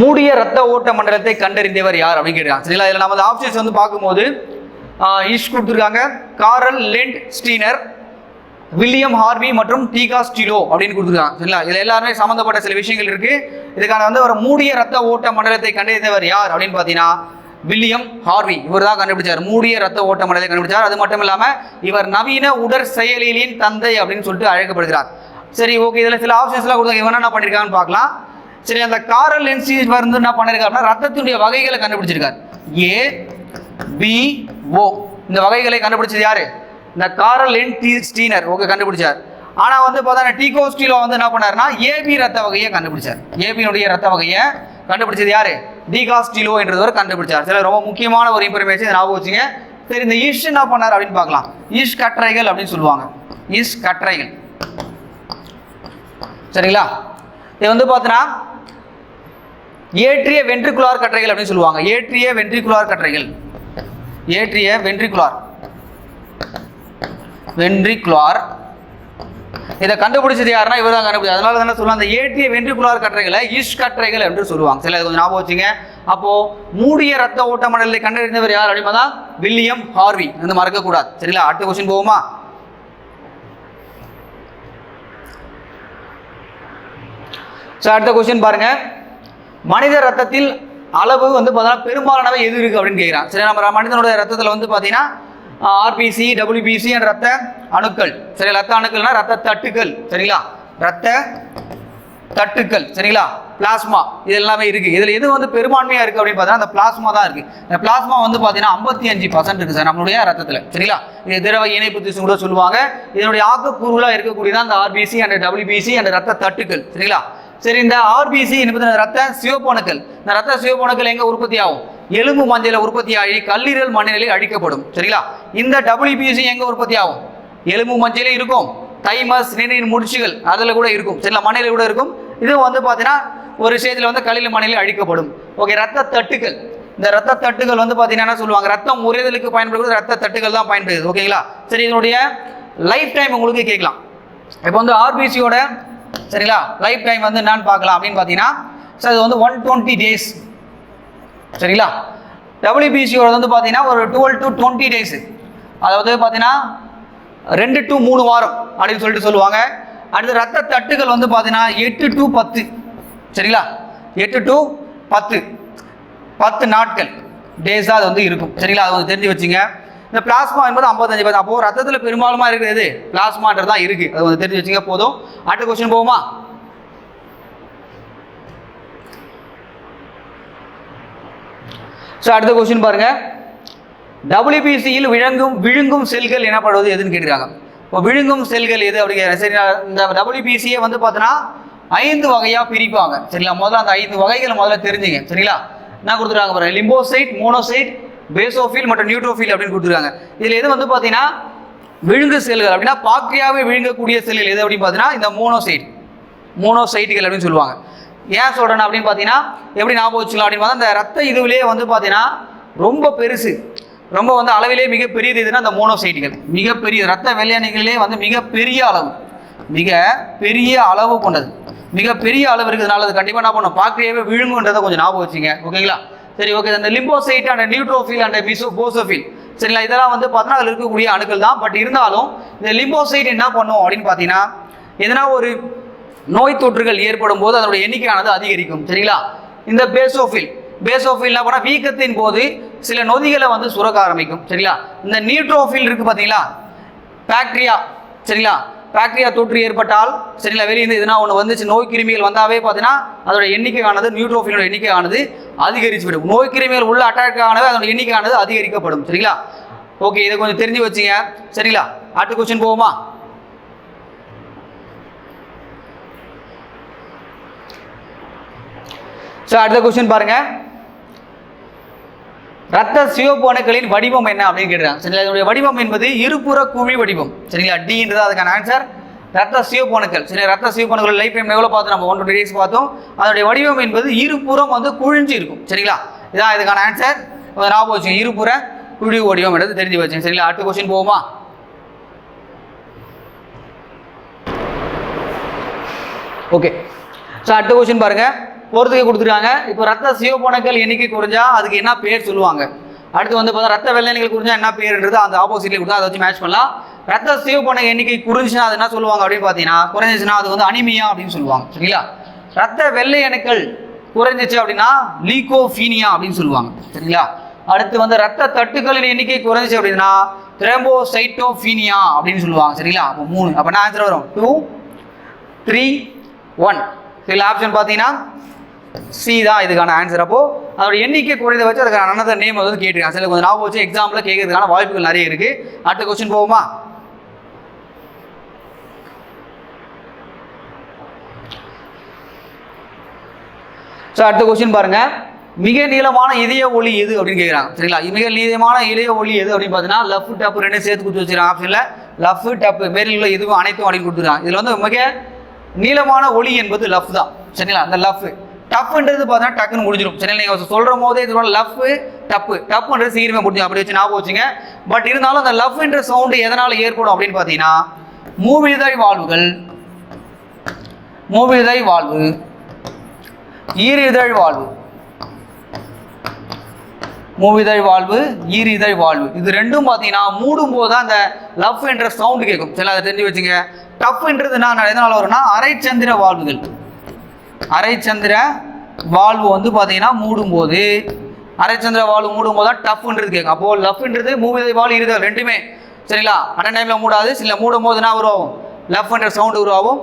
மூடிய ரத்த ஓட்ட மண்டலத்தை கண்டறிந்தவர் யார் அப்படின்னு கேட்குறாங்க சரிங்களா? இதில் நம்ம ஆப்ஷன்ஸ் வந்து பார்க்கும்போது இஷ் கொடுத்துருக்காங்க. Karl Landsteiner William Harvey மற்றும் டீகா ஸ்டிலோ அப்படின்னு கொடுத்துருக்காங்க. சரிங்களா? இதில் எல்லாருமே சம்மந்தப்பட்ட சில விஷயங்கள் இருக்கு. இதுக்கான வந்து ஒரு மூடிய ரத்த ஓட்ட மண்டலத்தை கண்டறிந்தவர் யார் அப்படின்னு பார்த்தீங்கன்னா வில்லியம் ஹார்வி. இவர் தான் கண்டுபிடிச்சார். மூடிய ரத்த ஓட்ட மண்டலத்தை கண்டுபிடிச்சார். அது மட்டும் இல்லாமல் இவர் நவீன உடற்செயலியின் தந்தை அப்படின்னு சொல்லிட்டு அழைக்கப்படுகிறார். சரி ஓகே. இதில் சில ஆப்ஷன்ஸ்லாம் கொடுத்தாங்க. இவன் என்ன பண்ணியிருக்காங்கன்னு பார்க்கலாம். சரி அந்த காரல் லென்சி வந்து என்ன பண்ணிருக்காரு அப்படின்னா ரத்தத்தினுடைய வகைகளை கண்டுபிடிச்சிருக்காரு. ஏ பி ஓ இந்த வகைகளை கண்டுபிடிச்சது யாரு? இந்த Karl Landsteiner. Okay கண்டுபிடிச்சார். ஆனா வந்து பார்த்தா டீகோ ஸ்டீலோ வந்து என்ன பண்ணாருன்னா ஏபி ரத்த வகையை கண்டுபிடிச்சார். ஏபியினுடைய ரத்த வகையை கண்டுபிடிச்சது யாரு? டீகா ஸ்டீலோ என்றவர் கண்டுபிடிச்சார். சில ரொம்ப முக்கியமான ஒரு இன்ஃபர்மேஷன் ஞாபகம் வச்சுங்க. சரி இந்த ஈஷ் என்ன பண்ணார் அப்படின்னு பார்க்கலாம். ஈஷ் கற்றைகள் அப்படின்னு சொல்லுவாங்க. ஈஷ் கற்றைகள். சரிங்களா? இது வந்து பார்த்தீங்கன்னா ஏற்றிய வென்ட்ரிகுலார் கற்றைகள் அப்படின்னு சொல்லுவாங்க. ஏற்றிய வென்ட்ரிகுலார் கற்றைகள். ஏற்றிய வென்ட்ரிகுலார் வென்ட்ரிகுலார் இதை கண்டுபிடிச்சது யாருன்னா இவர் தான் கண்டுபிடிச்சது அதனால தானே சொல்லுவாங்க அந்த ஏற்றிய வென்ட்ரிகுலார் கற்றைகளை இஷ் கற்றைகள் என்று சொல்லுவாங்க. சில கொஞ்சம் ஞாபகம் வச்சுங்க. அப்போ மூடிய ரத்த ஓட்ட மண்டலத்தை கண்டறிந்தவர் யார் அப்படின்னா வில்லியம் ஹார்வி. வந்து மறக்கக்கூடாது சரிங்களா? அடுத்த கொஸ்டின் போவோமா? ஸோ அடுத்த கொஸ்டின் பாருங்க. மனித ரத்தத்தில் அளவு வந்து பார்த்தீங்கன்னா பெரும்பாலானவை எது இருக்குது அப்படின்னு கேட்குறான் சரி நம்ம மனிதனுடைய ரத்தத்தில் வந்து பார்த்தீங்கன்னா ஆர்பிசி டபிள்யூபிசி என்ற ரத்த அணுக்கள். சரி ரத்த அணுக்கள்னா ரத்த தட்டுக்கள். சரிங்களா? ரத்த தட்டுக்கள். சரிங்களா? பிளாஸ்மா. இது எல்லாமே இருக்கு. இதில் எது வந்து பெரும்பான்மையாக இருக்கு அப்படின்னு பார்த்தீங்கன்னா அந்த பிளாஸ்மா தான் இருக்கு. இந்த பிளாஸ்மா வந்து பார்த்தீங்கன்னா ஐம்பத்தி அஞ்சு பர்சன்ட் இருக்கு சார் நம்மளுடைய ரத்தத்தில். சரிங்களா? இது திரவ இணைப்பு திசு கூட சொல்லுவாங்க. இதனுடைய ஆக்கக்கூறுகளாக இருக்கக்கூடியதான் அந்த ஆர்பிசி அண்ட் டபிள்யூபிசி அண்ட் ரத்த தட்டுக்கள். சரிங்களா? சரி இந்த ஆர்பிசி என்பது ரத்த சிவப்பணுக்கள் இந்த ரத்த சிவப்பணுக்கள் எங்க உற்பத்தி ஆகும்? எலும்பு மஞ்சள் உற்பத்தி ஆகி கல்லீரல் மண்ணீரலில் அழிக்கப்படும் சரிங்களா? இந்த டபிள்யூபிசி எங்க உற்பத்தி ஆகும்? எலும்பு மஞ்சளே இருக்கும். தைமஸ் நினைவின் முடிச்சுகள் அதில் கூட இருக்கும். சில மண்ணில் கூட இருக்கும். இது வந்து பார்த்தீங்கன்னா ஒரு விஷயத்தில் வந்து கல்லீரல் மண்ணில் அழிக்கப்படும் ஓகே ரத்த தட்டுக்கள் இந்த ரத்த தட்டுகள் வந்து பார்த்தீங்கன்னா என்ன சொல்லுவாங்க? ரத்தம் உறைதலுக்கு பயன்படுகிறது ரத்த தட்டுகள் தான் பயன்படுது ஓகேங்களா? சரி இதனுடைய லைஃப் டைம் உங்களுக்கு கேட்கலாம். இப்போ வந்து ஆர்பிசியோட சரிங்களா? லைஃப் டைம் வந்து என்னன்னு பார்க்கலாம். அப்படின்னு பார்த்தீங்கன்னா சார் இது வந்து ஒன் டுவெண்ட்டி டேஸ் சரிங்களா? டபிள்யூபிசியோட வந்து பார்த்தீங்கன்னா ஒரு டுவெல் டு டுவெண்ட்டி டேஸ் அதாவது பார்த்தீங்கன்னா ரெண்டு டு மூணு வாரம் அப்படின்னு சொல்லிட்டு சொல்லுவாங்க. அடுத்து ரத்த தட்டுகள் வந்து பார்த்தீங்கன்னா எட்டு டு பத்து. சரிங்களா? எட்டு டு பத்து. பத்து நாட்கள். டேஸாக அது வந்து இருக்கும். சரிங்களா? அது வந்து தெரிஞ்சு வச்சுங்க. இந்த பிளாஸ்மா என்பது ஐம்பத்தஞ்சு பர்சன்ட் அப்போது ரத்தத்தில் பெரும்பாலுமா இருக்கிறது பிளாஸ்மான்றது தான் இருக்குது அது வந்து தெரிஞ்சு வச்சுங்க போதும். அடுத்த கொஸ்டின் போகுமா ஸோ அடுத்த கொஸ்டின் பாருங்க. டபிள்யூபிசியில் விழுங்கும் விழுங்கும் செல்கள் எனப்படுவது எதுன்னு கேட்டிருக்காங்க. இப்போ விழுங்கும் செல்கள் எது அப்படிங்கிற சரி இந்த டபிள்யூபிசியை வந்து பார்த்தோன்னா ஐந்து வகையாக பிரிப்பாங்க. சரிங்களா? முதல்ல அந்த ஐந்து வகைகளை முதல்ல தெரிஞ்சுங்க. சரிங்களா? என்ன கொடுத்துருக்காங்க பாருங்க. லிம்போசைட் மோனோசைட் பேசோஃபில் மற்றும் நியூட்ரோஃபில் அப்படின்னு கொடுத்துருக்காங்க. இதில் எது வந்து பார்த்தீங்கன்னா விழுங்கு செல்கள் அப்படின்னா பாக்டீரியாவே விழுங்கக்கூடிய செல்கள் எது அப்படின்னு பார்த்தீங்கன்னா இந்த மோனோசைட். மோனோசைட்டுகள் அப்படின்னு சொல்லுவாங்க. ஏன் சொல்கிறேன் அப்படின்னு பார்த்தீங்கன்னா எப்படி ஞாபகம் வச்சுக்கலாம் அப்படின்னு பார்த்தா இந்த ரத்த இதுவிலேயே வந்து பார்த்தீங்கன்னா ரொம்ப பெருசு. ரொம்ப வந்து அளவிலே மிகப்பெரிய பெரியது எதுனா அந்த மோனோசைட்டுகள். மிகப்பெரிய ரத்த வெள்ளையணிகளிலே வந்து மிகப்பெரிய அளவு. மிக பெரிய அளவு கொண்டது. மிக பெரிய அளவு இருக்கிறதுனால அது கண்டிப்பாக என்ன பண்ணும்? பாக்டீரியாவே விழுங்குன்றதை கொஞ்சம் ஞாபகம் வச்சுங்க. ஓகேங்களா? சரி ஓகே அந்த லிம்போசைட் அண்ட் நியூட்ரோஃபில் அண்ட் மிசோ போசோஃபில். சரிங்களா இதெல்லாம் வந்து பார்த்தீங்கன்னா அதில் இருக்கக்கூடிய அணுக்கள் தான். பட் இருந்தாலும் இந்த லிம்போசைட் என்ன பண்ணும் அப்படின்னு பார்த்தீங்கன்னா எதனா ஒரு நோய் தொற்றுகள் ஏற்படும் போது அதனுடைய எண்ணிக்கையானது அதிகரிக்கும். சரிங்களா? இந்த பேசோஃபில். பேசோஃபில் என்ன பண்ணால் வீக்கத்தின் போது சில நொதிகளை வந்து சுரக்க ஆரம்பிக்கும். சரிங்களா? இந்த நியூட்ரோஃபில் இருக்கு பார்த்தீங்களா? பாக்டீரியா. சரிங்களா? பாக்டீரியா தொற்று ஏற்பட்டால் சரிங்களா வெளியிருந்து எதுனா ஒன்று வந்துச்சு நோய் கிருமிகள் வந்தாவே பார்த்தீங்கன்னா அதோட எண்ணிக்கையானது நியூட்ரோஃபினோட எண்ணிக்கையானது அதிகரிச்சுவிடும். நோய் கிருமிகள் உள்ள அட்டாக் ஆனது அதோட எண்ணிக்கையானது அதிகரிக்கப்படும் சரிங்களா? ஓகே இதை கொஞ்சம் தெரிஞ்சு வச்சுங்க. சரிங்களா? அடுத்த கொஸ்டின் போவோமா? ஸோ அடுத்த கொஸ்டின் பாருங்கள் ரத்த சிவப்பணுக்களின் வடிவம் என்ன அப்படின்னு கேட்குறாங்க சரிங்களா? இதனுடைய வடிவம் என்பது இருபுற குழி வடிவம். சரிங்களா? டின்றது அதுக்கான ஆன்சர் ரத்த சிவப்பணுக்கள் சரி ரத்த சிவப்பணுக்கள் லைஃப் டைம் எவ்வளோ பார்த்தோம்? நம்ம ஒன் டூ டேஸ் பார்த்தோம். அதனுடைய வடிவம் என்பது இருபுறம் வந்து குழிஞ்சு இருக்கும். சரிங்களா? இதான் இதுக்கான ஆன்சர் ஞாபகம் வச்சுங்க இருபுற குழி வடிவம் என்றது தெரிஞ்சு வச்சுங்க சரிங்களா? அடுத்த கொஸ்டின் போகுமா ஓகே ஸோ அடுத்த கொஸ்டின் பாருங்கள் போகிறதுக்கு கொடுத்துருக்காங்க. இப்போ ரத்த சிவப்பணுக்கள் எண்ணிக்கை குறைஞ்சா அதுக்கு என்ன பேர் சொல்லுவாங்க? அடுத்து வந்து பார்த்தா ரத்த வெள்ளைகள் குறிஞ்சா என்ன பேருன்றது அந்த ஆப்போசிட்ல கொடுத்தா அதை வச்சு மேட்ச் பண்ணலாம். ரத்த சிவப்பண எண்ணிக்கை குறிஞ்சுன்னா அது என்ன சொல்லுவாங்க அப்படின்னு பார்த்தீங்கன்னா குறைஞ்சிச்சுன்னா அது வந்து அனிமியா அப்படின்னு சொல்லுவாங்க. சரிங்களா? ரத்த வெள்ளை அணுக்கள் குறைஞ்சிச்சு அப்படின்னா லீகோஃபீனியா அப்படின்னு சொல்லுவாங்க. சரிங்களா? அடுத்து வந்து ரத்த தட்டுக்களின் எண்ணிக்கை குறைஞ்சிச்சு அப்படின்னா திரம்போசைட்டோஃபீனியா அப்படின்னு சொல்லுவாங்க. சரிங்களா? அப்போ மூணு. அப்போ நான் ஆன்சர் வரும்? டூ த்ரீ ஒன் இதில் ஆப்ஷன் பார்த்தீங்கன்னா சி தான் இதுக்கான ஆன்சர் அப்போது அதோட எண்ணிக்கை குறைந்த வச்சு அதுக்கான அனதர் நேம் வந்து கேட்டிருக்காங்க. சில கொஞ்சம் ஞாபகம் வச்சு எக்ஸாம்பிள் கேட்கறதுக்கான வாய்ப்புகள் நிறைய இருக்கு. அடுத்த கொஸ்டின் போவோமா? ஸோ அடுத்த கொஸ்டின் பாருங்க. மிக நீளமான இதய ஒளி எது அப்படின்னு கேட்குறாங்க. சரிங்களா? மிக நீளமான இதய ஒளி எது அப்படின்னு பார்த்தீங்கன்னா லஃப் டப்பு ரெண்டு சேர்த்து கொடுத்து வச்சுருக்காங்க ஆப்ஷனில் லஃப் டப்பு மேலில் உள்ள இதுவும் அனைத்தும் அப்படின்னு கொடுத்துருக்காங்க. இதில் வந்து மிக நீளமான ஒளி என்பது லஃப் தான். சரிங்களா? அந்த லஃப் டப்புன்றது பார்த்தீங்கன்னா டக்குன்னு முடிஞ்சிடும் சென்னையில் நீங்கள் சொல்கிற போதே இதோட லஃப் டப்பு. டப்புன்றது சீக்கிரமே முடிஞ்சு அப்படி வச்சு ஞாபகம் வச்சுங்க. பட் இருந்தாலும் அந்த லவ்ன்ற சவுண்டு எதனால் ஏற்படும் அப்படின்னு பார்த்தீங்கன்னா மூவிதழ் வாழ்வுகள் மூவிதழ் வாழ்வு ஈரிதழ் வாழ்வு. மூவிதழ் வாழ்வு ஈரிதழ் வாழ்வு. இது ரெண்டும் பார்த்தீங்கன்னா மூடும் போது தான் அந்த லவ் என்ற சவுண்டு கேட்கும். சரி அதை தெரிஞ்சு வச்சுங்க. டப்புன்றது என்ன எதனால் வரும்னா அரைச்சந்திர வாழ்வுகள். அரைச்சந்திர வால்வு வந்து பார்த்தீங்கன்னா மூடும்போது அரைச்சந்திர வால்வு மூடும் போது தான் டஃப்ன்றது கேட்கும். அப்போது லஃப்ன்றது மூவிதை வால் இருதல் ரெண்டுமே. சரிங்களா? அந்த டைமில் மூடாது. சில மூடும் போது என்ன உருவாகும்? லஃப் என்ற சவுண்டு உருவாகும்.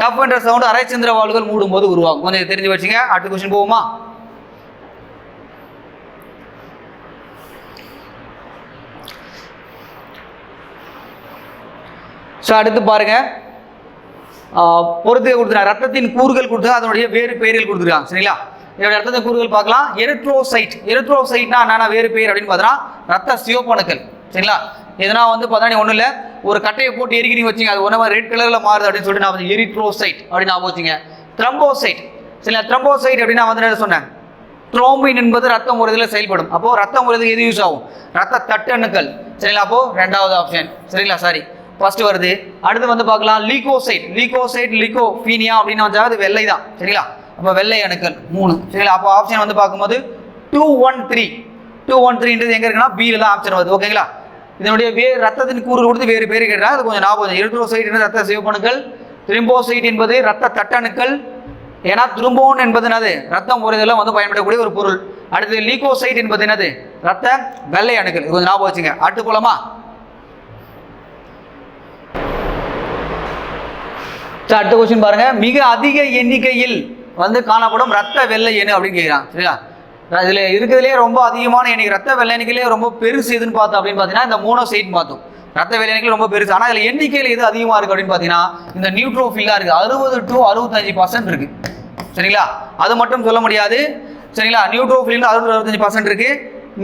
டஃப் என்ற சவுண்டு அரைச்சந்திர வாழ்வுகள் மூடும்போது உருவாகும். கொஞ்சம் தெரிஞ்சு வச்சுங்க. அடுத்த கொஸ்டின் போகுமா ஸோ அடுத்து பாருங்கள் பொறுத்து கொடுத்துருக்காங்க. ரத்தத்தின் கூறுகள் கொடுத்து அதனுடைய வேறு பெயர்கள் கொடுத்துருக்காங்க. சரிங்களா? இதோட ரத்தத்தின் கூறுகள் பார்க்கலாம். எரித்ரோசைட். எரித்ரோசைட்னா என்னென்ன வேறு பெயர் அப்படின்னு பார்த்தோன்னா ரத்த சிவப்பணுக்கள். சரிங்களா? எதனா வந்து பார்த்தா ஒன்றும் இல்லை ஒரு கட்டையை போட்டு எரிக்கிறீங்க வச்சுங்க அது ஒன்றும் ரெட் கலரில் மாறுது அப்படின்னு சொல்லிட்டு நான் வந்து எரித்ரோசைட் அப்படின்னு நான் வச்சுங்க த்ரம்போசைட். சரிங்களா? த்ரம்போசைட் அப்படின்னு நான் வந்து என்ன சொன்னேன்? த்ரோம்பின் என்பது ரத்தம் உறுதியில் செயல்படும். அப்போது ரத்தம் உறுதிக்கு எது யூஸ் ஆகும்? ரத்த தட்டணுக்கள். சரிங்களா? அப்போது ரெண்டாவது ஆப்ஷன் சரிங்களா? சாரி ஃபர்ஸ்ட் வருது. அடுத்து வந்து பார்க்கலாம் லீகோசைட். லீகோசைட் லிகோஃபீனியா அப்படின்னு வந்தா அது வெள்ளை தான். சரிங்களா? அப்போ வெள்ளை அணுக்கள் மூணு. சரிங்களா? அப்போ ஆப்ஷன் வந்து பார்க்கும்போது two one three two one த்ரீன்றது எங்கே இருக்குன்னா பியில் தான் ஆப்ஷன் வருது. ஓகேங்களா இதனுடைய வே ரத்தத்தின் கூறு கொடுத்து வேறு பேர் கேட்டால் அது கொஞ்சம் ஞாபகம் எரித்ரோசைட் என்பது ரத்த சிவப்பணுக்கள். த்ரிம்போசைட் என்பது ரத்த தட்டணுக்கள். ஏன்னா திரும்போன் என்பது என்னது? ரத்தம் உறைதெல்லாம் வந்து பயன்படக்கூடிய ஒரு பொருள். அடுத்து லீகோசைட் என்பது என்னது? ரத்த வெள்ளை அணுக்கள். கொஞ்சம் ஞாபகம் வச்சுங்க. அடுத்து போலாமா? அடுத்த கொஸ்டின் பாருங்க. மிக அதிக எண்ணிக்கையில் வந்து காணப்படும் ரத்த வெள்ளை எண் அப்படின்னு கேட்குறான் சரிங்களா இதுல இருக்கிறதுலேயே ரொம்ப அதிகமான எண்ணிக்கை. ரத்த வெள்ளை எண்ணிக்கையிலே ரொம்ப பெருசு எதுன்னு பார்த்தோம் அப்படின்னு பார்த்தீங்கன்னா இந்த மோனோசைட் பார்த்தோம். ரத்த வெள்ளை எண்ணிக்கை ரொம்ப பெருசு. ஆனால் இதில் எண்ணிக்கையில் எது அதிகமாக இருக்குது அப்படின்னு பார்த்தீங்கன்னா இந்த நியூட்ரோஃபிலாக இருக்குது அறுபது டு அறுபத்தஞ்சு பர்சன்ட் இருக்குது சரிங்களா? அது மட்டும் சொல்ல முடியாது. சரிங்களா? நியூட்ரோஃபில் அறுபது அறுபத்தஞ்சு பர்சன்ட் இருக்கு.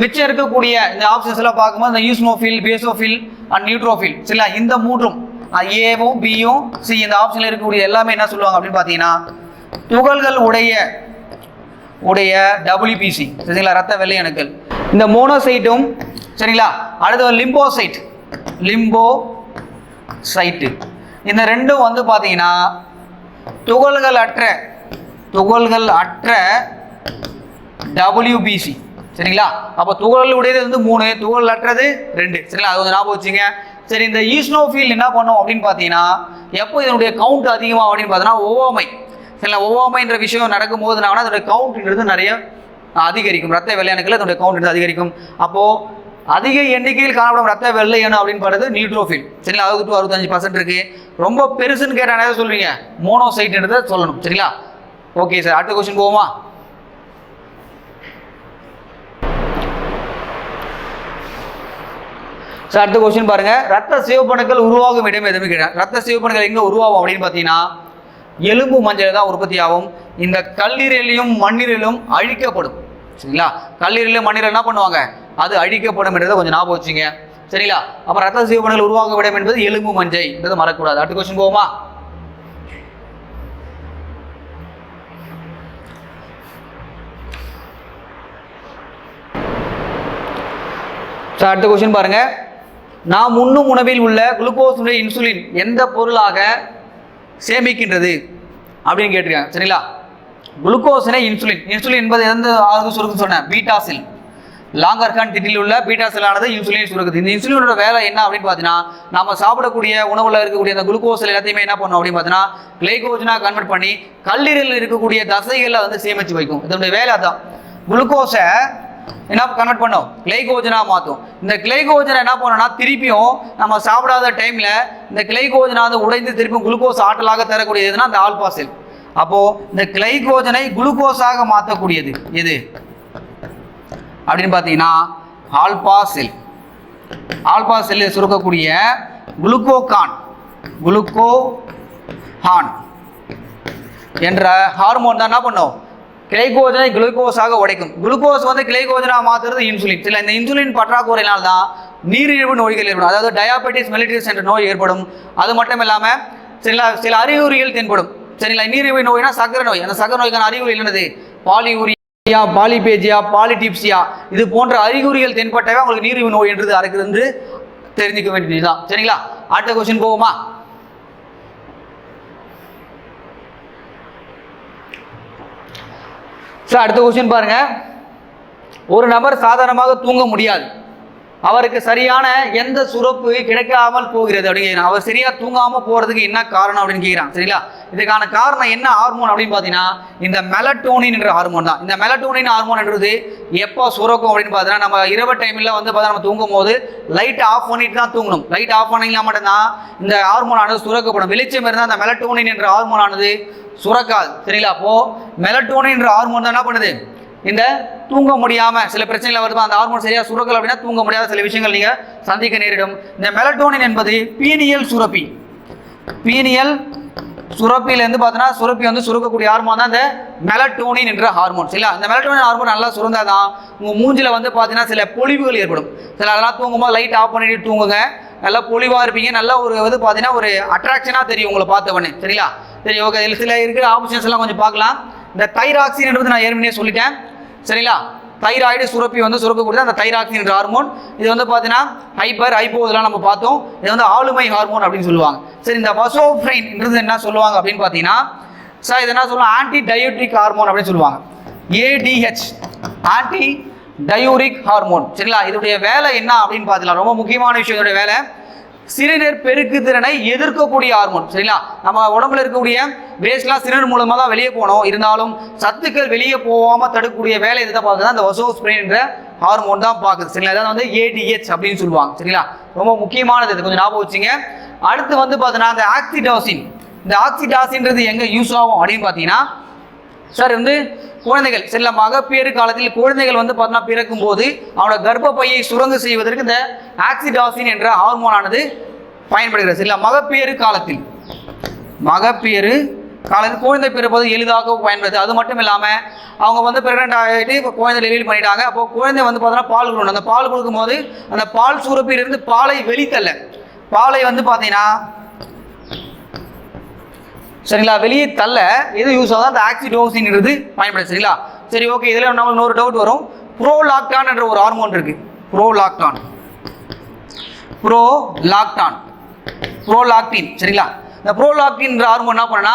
மிச்சம் இருக்கக்கூடிய இந்த ஆப்ஷன்ஸ் எல்லாம் பார்க்கும்போது இந்த யூஸ்னோஃபில் பேசோஃபில் அண்ட் நியூட்ரோஃபில் சரிங்களா? இந்த மூன்றும் ஏவும் பியும் சி இந்த ஆப்ஷனில் இருக்கக்கூடிய எல்லாமே என்ன சொல்லுவாங்க அப்படின்னு பார்த்தீங்கன்னா துகள்கள் உடைய உடைய டபிள்யூபிசி சரிங்களா? ரத்த வெள்ளை அணுக்கள். இந்த மோனோசைட்டும் சரிங்களா? அடுத்து லிம்போசைட் லிம்போ சைட்டு இந்த ரெண்டும் வந்து பார்த்தீங்கன்னா துகள்கள் அற்ற துகள்கள் அற்ற டபிள்யூபிசி சரிங்களா? அப்போ துகள் உடையது வந்து மூணு துகள் அற்றது ரெண்டு. சரிங்களா? அது வந்து ஞாபகம் வச்சுங்க. சரி இந்த ஈஸ்னோஃபீல் என்ன பண்ணும் அப்படின்னு பார்த்தீங்கன்னா எப்போ இதனுடைய கவுண்ட் அதிகமாக அப்படின்னு பார்த்தீங்கன்னா ஒவ்வாமை. சில ஒவ்வாமைன்ற விஷயம் நடக்கும்போது என்ன ஆகும்னா அதனுடைய கவுண்ட்ன்றது நிறைய அதிகரிக்கும். ரத்த வெள்ளையணுக்கள் அதனுடைய கவுண்ட் அதிகரிக்கும். அப்போது அதிக எண்ணிக்கையில் காணப்படும் ரத்த வெள்ளை அணு அப்படின்னு பாடுறது நியூட்ரோஃபில் சரிங்களா? அறுபது டு அறுபத்தஞ்சு பர்சன்ட் இருக்கு. ரொம்ப பெருசுன்னு கேட்டால் என்ன சொல்லுவீங்க? மோனோசைட்ன்றதை சொல்லணும். சரிங்களா? ஓகே சார் அடுத்த கொஸ்டின் போவோமா? சார் அடுத்த கொஸ்டின் பாருங்க. ரத்த சிவப்பணுக்கள் உருவாகும் இடம் எதுவுமே கேட்டேன் ரத்த சிவப்பணுக்கள் எங்க உருவாகும் அப்படின்னு பார்த்தீங்கன்னா எலும்பு மஞ்சள் தான் உற்பத்தி ஆகும். இந்த கல்லீரலையும் மண்ணீரலும் அழிக்கப்படும். சரிங்களா? கல்லீரலையும் மண்ணீரல் என்ன பண்ணுவாங்க? அது அழிக்கப்படும் என்றதை கொஞ்சம் ஞாபகம் வச்சுங்க. சரிங்களா? அப்போ ரத்த சிவப்பணுக்கள் உருவாகும் இடம் என்பது எலும்பு மஞ்சை என்றது மறக்கக்கூடாது. அடுத்த கொஸ்டின் போவோமா? சார் அடுத்த கொஸ்டின் பாருங்க. நாம் உண்ணும் உணவில் உள்ள குளுக்கோஸுடைய இன்சுலின் எந்த பொருளாக சேமிக்கின்றது? அப்படின்னு கேட்டிருக்காங்க. சரிங்களா? குளுக்கோஸினை இன்சுலின். இன்சுலின் என்பது எந்த ஆகுது சுருக்குன்னு சொன்னேன் பீட்டாசில் லாங்கர்கான் திட்டில் உள்ள பீட்டாசில் ஆனது இன்சுலின் சுரக்குது இந்த இன்சுலினோட வேலை என்ன அப்படின்னு பார்த்தீங்கன்னா நம்ம சாப்பிடக்கூடிய உணவில் இருக்கக்கூடிய அந்த குளுக்கோஸ் எல்லாத்தையுமே என்ன பண்ணும் அப்படின்னு பார்த்தீங்கன்னா கிளைகோஜனாக கன்வெர்ட் பண்ணி கல்லீரலில் இருக்கக்கூடிய தசைகளை வந்து சேமிச்சு வைக்கும். இதனுடைய வேலை தான் குளுக்கோஸை என்ன கன்வெர்ட் பண்ணும் கிளைகோஜனாக மாற்றும் இந்த கிளைகோஜனை என்ன பண்ணோம்னா திருப்பியும் நம்ம சாப்பிடாத டைமில் இந்த கிளைகோஜனை வந்து உடைந்து திருப்பியும் குளுக்கோஸ் ஆற்றலாக தரக்கூடியது எதுனா அந்த ஆல்பாசில் அப்போது இந்த கிளைகோஜனை குளுக்கோஸாக மாற்றக்கூடியது எது? அப்படின்னு பார்த்தீங்கன்னா ஆல்பா செல் ஆல்பா செல்லில் சுருக்கக்கூடிய குளுக்கோகான் குளுக்கோ ஹான் என்ற ஹார்மோன் தான் என்ன பண்ணும்? கிளைகோஜனை குளுக்கோஸாக உடைக்கும். குளுக்கோஸ் வந்து கிளைகோஜனா மாத்துறது இன்சுலின் சில இந்த இன்சுலின் பற்றாக்குறையினால் தான் நீரிழிவு நோய்கள் ஏற்படும். அதாவது டயாபெட்டிஸ் மெலிட்டிஸ் என்ற நோய் ஏற்படும். அது மட்டும் இல்லாமல் சில சில அறிகுறிகள் தென்படும். சரிங்களா? நீரிழிவு நோய்னா சக்கரை நோய். அந்த சக்கரை நோய்க்கான அறிகுறி என்னது? பாலியூரியா பாலிபேஜியா பாலிடிப்சியா இது போன்ற அறிகுறிகள் தென்பட்டவே உங்களுக்கு நீரிழிவு நோய் என்றது அறக்குது என்று தெரிஞ்சுக்க வேண்டியதுதான். சரிங்களா? அடுத்த கொஸ்டின் போகுமா சார் அடுத்த கொஸ்டின் பாருங்க. ஒரு நபர் சாதாரணமாக தூங்க முடியாது. அவருக்கு சரியான எந்த சுரப்பு கிடைக்காமல் போகிறது அப்படின்னு கேட்குறான் அவர் சரியா தூங்காம போறதுக்கு என்ன காரணம் அப்படின்னு கேட்குறான் சரிங்களா? இதுக்கான காரணம் என்ன ஹார்மோன் அப்படின்னு பார்த்தீங்கன்னா இந்த மெலட்டோனின் என்ற ஹார்மோன் தான். இந்த மெலட்டோனின் ஹார்மோன்ன்றது எப்போ சுரக்கும் அப்படின்னு பார்த்தீங்கன்னா நம்ம இரவு டைமில் வந்து பார்த்தா நம்ம தூங்கும் போது லைட் ஆஃப் பண்ணிட்டு தான் தூங்கணும். லைட் ஆஃப் பண்ணிங்கன்னா மட்டும்தான் இந்த ஹார்மோனானது சுரக்கப்படும். வெளிச்சம் இருந்தால் அந்த மெலட்டோனின் என்ற ஹார்மோனானது சுரக்காது சரிங்களா? அப்போ மெலட்டோனின் என்ற ஹார்மோன் தான் என்ன பண்ணுது? இந்த தூங்க முடியாம சில பிரச்சனைகள் வருது அந்த ஹார்மோன் சரியா சுரக்கல அப்படின்னா தூங்க முடியாத சில விஷயங்கள் நீங்க சந்திக்க நேரிடும். இந்த மெலட்டோனின் என்பது பீனியல் சுரப்பி. பீனியல் சுரப்பிலேருந்து பார்த்தோன்னா சுரப்பி வந்து சுரக்கக்கூடிய ஹார்மோன் தான் இந்த மெலட்டோனின் என்ற ஹார்மோன் சரிங்களா? அந்த மெலட்டோனின் ஹார்மோன் நல்லா சுரந்தா தான் உங்கள் மூஞ்சில வந்து பார்த்தீங்கன்னா சில பொலிவுகள் ஏற்படும். சில அதெல்லாம் தூங்கும்போது லைட் ஆஃப் பண்ணிட்டு தூங்குங்க. நல்லா பொலிவாக இருப்பீங்க. நல்லா ஒரு வந்து பார்த்தீங்கன்னா ஒரு அட்ராக்ஷனாக தெரியும் உங்களை பார்த்தவொடனே சரிங்களா? சரி ஓகே இதில் சில இருக்கிற ஆப்ஷன்ஸ் எல்லாம் கொஞ்சம் பார்க்கலாம். இந்த தைராக்சின் என்பது நான் ஏற்கனவே சொல்லிட்டேன். சரிங்களா? தைராய்டு சுரப்பி வந்து சுரக்கக்கூடிய அந்த தைராக்சின் ஹார்மோன் இது வந்து பார்த்தீங்கன்னா ஹைப்பர் ஹைப்போ இதெல்லாம் நம்ம பார்த்தோம். இது வந்து ஆளுமை ஹார்மோன் அப்படின்னு சொல்லுவாங்க. சரி இந்த வசோஃப்ரைன்ன்றது என்ன சொல்லுவாங்க அப்படின்னு பார்த்தீங்கன்னா சார் இது என்ன சொல்லுவாங்க? ஆன்டி டயோட்ரிக் ஹார்மோன் அப்படின்னு சொல்லுவாங்க. ஏடிஹெச் ஆன்டி டயூரிக் ஹார்மோன் சரிங்களா? இதோடைய வேலை என்ன அப்படின்னு பார்த்தீங்கன்னா ரொம்ப முக்கியமான விஷயம் இதோடைய வேலை. சிறுநீர் பெருக்கு திறனை எதிர்க்கக்கூடிய ஹார்மோன் சரிங்களா? நம்ம உடம்புல இருக்கக்கூடிய வேஸ்ட்லாம் சிறுநீர் மூலமாக தான் வெளியே போகணும். இருந்தாலும் சத்துக்கள் வெளியே போகாமல் தடுக்கக்கூடிய வேலை எதை பார்க்குது அந்த வசோஸ்பிரின் என்ற ஹார்மோன் தான் பார்க்குது. சரிங்களா? அதாவது வந்து ஏடிஹெச் அப்படின்னு சொல்லுவாங்க. சரிங்களா? ரொம்ப முக்கியமானது இது. கொஞ்சம் ஞாபகம் வச்சுங்க. அடுத்து வந்து பார்த்தீங்கன்னா அந்த ஆக்சிடாசின் இந்த ஆக்சிடாசின்றது எங்கே யூஸ் ஆகும் அப்படின்னு பார்த்தீங்கன்னா சார் வந்து குழந்தைகள் சில மகப்பேறு காலத்தில் குழந்தைகள் வந்து பார்த்தீங்கன்னா பிறக்கும் போது அவனோட கர்ப்பப்பையை சுரங்கு செய்வதற்கு இந்த ஆக்சிடாசின் என்ற ஹார்மோனானது பயன்படுகிறது. சரிங்களா மகப்பேறு காலத்தில் மகப்பேறு காலத்தில் குழந்தை பிறப்பது எளிதாக பயன்படுது. அது மட்டும் இல்லாமல் அவங்க வந்து பிரெக்னென்ட் ஆகிட்டு இப்போ குழந்தை டெலிவரி பண்ணிட்டாங்க. அப்போ குழந்தை வந்து பார்த்தோன்னா பால் கொடுக்கணும். அந்த பால் கொடுக்கும்போது அந்த பால் சுரப்பிலிருந்து பாலை வெளித்தல்ல. பாலை வந்து பார்த்தீங்கன்னா சரிங்களா? வெளியே தள்ள எது யூஸ் ஆகுது அந்த ஆக்சிடோசின்றது பயன்படுது சரிங்களா? சரி ஓகே இதில் நம்ம இன்னொரு டவுட் வரும். ப்ரோலாக்டான் என்ற ஒரு ஹார்மோன் இருக்கு. ப்ரோலாக்டான் ப்ரோலாக்டான் ப்ரோலாக்டின் சரிங்களா? இந்த ப்ரோலாக்டின்ற ஹார்மோன் என்ன பண்ணனா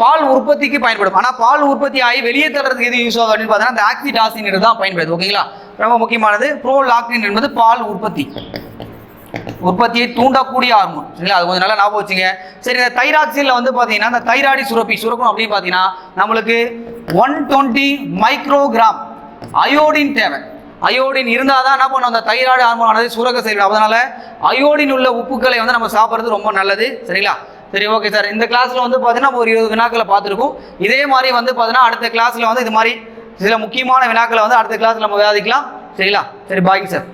பால் உற்பத்திக்கு பயன்படும். ஆனால் பால் உற்பத்தி ஆகி வெளியே தள்ளுறதுக்கு எது யூஸ் ஆகுது அப்படின்னு பார்த்தீங்கன்னா அந்த ஆக்சிடாசின் தான் பயன்படுது ஓகேங்களா ரொம்ப முக்கியமானது. ப்ரோலாக்டின் என்பது பால் உற்பத்தி. உற்பத்தியை தூண்டக்கூடிய ஹார்மோன் சரிங்களா? அது கொஞ்சம் நல்லா ஞாபகம் வச்சுங்க. சரி இந்த தைராக்சிலில் வந்து பார்த்தீங்கன்னா இந்த தைராய்டு சுரப்பி சுரக்கணும் அப்படின்னு பார்த்தீங்கன்னா நம்மளுக்கு ஒன் டுவெண்ட்டி மைக்ரோகிராம் அயோடின் தேவை. அயோடின் இருந்தால் தான் என்ன பண்ணும்? அந்த தைராய்டு ஹார்மோன் ஆனது சுரக்க செய்யணும் அதனால அயோடின் உள்ள உப்புக்களை வந்து நம்ம சாப்பிட்றது ரொம்ப நல்லது. சரிங்களா? சரி ஓகே சார் இந்த கிளாஸில் வந்து பார்த்தீங்கன்னா நம்ம ஒரு இருபது வினாக்களை பார்த்துருக்கோம். இதே மாதிரி வந்து பார்த்தீங்கன்னா அடுத்த கிளாஸில் வந்து இது மாதிரி சில முக்கியமான வினாக்களை வந்து அடுத்த கிளாஸில் நம்ம விவாதிக்கலாம். சரிங்களா? சரி பாய் சார்